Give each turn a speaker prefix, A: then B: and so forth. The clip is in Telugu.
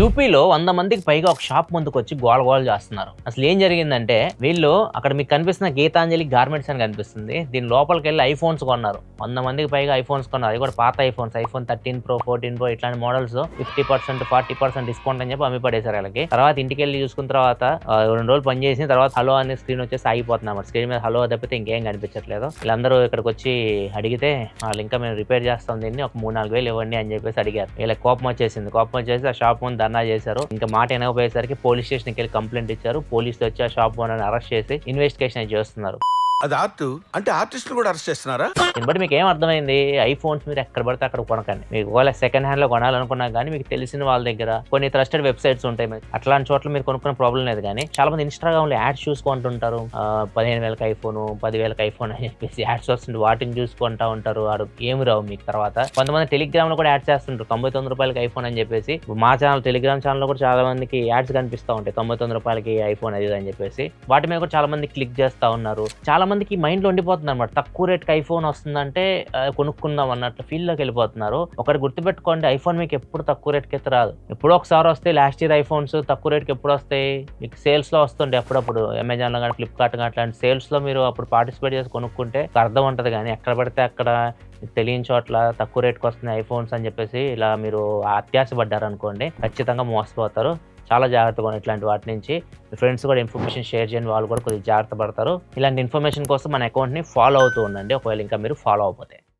A: యూపీలో వంద మందికి పైగా ఒక షాప్ ముందుకు వచ్చి గోల గోల చేస్తున్నారు. అసలు ఏం జరిగిందంటే వీళ్ళు అక్కడ మీకు కనిపిస్తున్న గీతాంజలి గార్మెంట్స్ అని కనిపిస్తుంది. దీని లోపలికి వెళ్ళి ఐఫోన్స్ కొన్నారు. వంద మందికి పైగా ఐఫోన్స్ కొన్నారు. అది కూడా పాత iPhones. IPhone thirteen pro fourteen pro ఇట్లాంటి models fifty percent forty percent discount అని చెప్పి అమ్మి పడేశారు వాళ్ళకి. తర్వాత ఇంటికి వెళ్ళి చూసుకున్న తర్వాత రెండు రోజులు పని చేసిన తర్వాత హలో అనే స్క్రీన్ వచ్చేసి ఆగిపోతున్నాం స్క్రీన్ మీద హలో తప్పితే ఇంకేం కనిపించట్లేదు. వీళ్ళందరూ ఇక్కడికి వచ్చి అడిగితే వాళ్ళు ఇంకా మేము రిపేర్ చేస్తాం దీన్ని. ఒక మూడు నాలుగు వేలు ఇవ్వండి అని చెప్పేసి అడిగారు. వీళ్ళకి కోపం వచ్చేసింది. కోపం వచ్చేసి ఆ షాప్ ముందు ధర్నా చేశారు. ఇంకా మాట వినకపోయేసరికి పోలీస్ స్టేషన్కి వెళ్ళి కంప్లైంట్ ఇచ్చారు. పోలీసులు వచ్చి ఆ షాప్ ఓనర్ని అరెస్ట్ చేసి ఇన్వెస్టిగేషన్ చేస్తున్నారు.
B: అది ఆర్ట్? అంటే ఆర్టిస్ట్ కూడా అరెస్ట్ చేస్తున్నారా?
A: దీన్ని బట్టి మీకు ఏం అర్థమైంది? ఐఫోన్స్ మీరు ఎక్కడ పడితే అక్కడ కొనకండి. మీకు ఒకవేళ సెకండ్ హ్యాండ్లో కొనాలనుకున్నా కానీ మీకు తెలిసిన వాళ్ళ దగ్గర కొన్ని ట్రస్టెడ్ వెబ్సైట్స్ ఉంటాయి మీకు అట్లాంటి చోట్ల మీరు కొనుక్కునే ప్రాబ్లం లేదు కానీ చాలా మంది ఇన్స్టాగ్రామ్లో యాడ్స్ చూసుకుంటుంటారు ఆ, పదిహేను వేలకు ఐఫోన్ పదివేలకు ఐఫోన్ అని చెప్పేసి యాడ్స్ వస్తుంది వాటిని చూసుకుంటా ఉంటారు. ఆడు ఏమి రావు మీకు తర్వాత. కొంతమంది టెలిగ్రామ్లో కూడా యాడ్ చేస్తుంటారు. తొంభై తొమ్మిది రూపాయలకి ఐఫోన్ అని చెప్పేసి. మా ఛానల్ టెలిగ్రామ్ ఛానల్లో కూడా చాలా మందికి యాడ్స్ కనిపిస్తూ ఉంటాయి. తొంభై తొమ్మిది రూపాయలకి ఐఫోన్ అది ఇది అని చెప్పేసి. వాటి మీద కూడా చాలా మంది క్లిక్ చేస్తా ఉన్నారు. చాలా మందికి మైండ్లో ఉండిపోతుంది అనమాట తక్కువ రేట్కి ఐఫోన్ వస్తుందంటే కొనుక్కుందాం అన్నట్లు ఫీల్లోకి వెళ్ళిపోతున్నారు. ఒకటి గుర్తుపెట్టుకోండి ఐఫోన్ మీకు ఎప్పుడు తక్కువ రేట్కి అయితే రాదు. ఎప్పుడో ఒకసారి వస్తే లాస్ట్ ఇయర్ ఐఫోన్స్ తక్కువ రేట్కి ఎప్పుడు వస్తాయి? మీకు సేల్స్లో వస్తుండే అప్పుడప్పుడు అమెజాన్లో కానీ ఫ్లిప్కార్ట్ కానీ అట్లాంటి సేల్స్లో మీరు అప్పుడు పార్టిసిపేట్ చేసి కొనుక్కుంటే అర్థం ఉంటుంది కానీ ఎక్కడ పడితే అక్కడ తెలియని చోట్ల తక్కువ రేట్కి వస్తున్నాయి ఐఫోన్స్ అని చెప్పేసి ఇలా మీరు అత్యాశ అనుకోండి ఖచ్చితంగా మోసపోతారు. చాలా జాగ్రత్తగా ఇట్లాంటి వాటి నుంచి. ఫ్రెండ్స్ కూడా ఇన్ఫర్మేషన్ షేర్ చేయని వాళ్ళు కూడా కొద్దిగా జాగ్రత్త పడతారు. ఇలాంటి ఇన్ఫర్మేషన్ కోసం మన అకౌంట్ని ఫాలో అవుతూ ఉండండి. ఒకవేళ ఇంకా మీరు ఫాలో అవ్వకపోతే.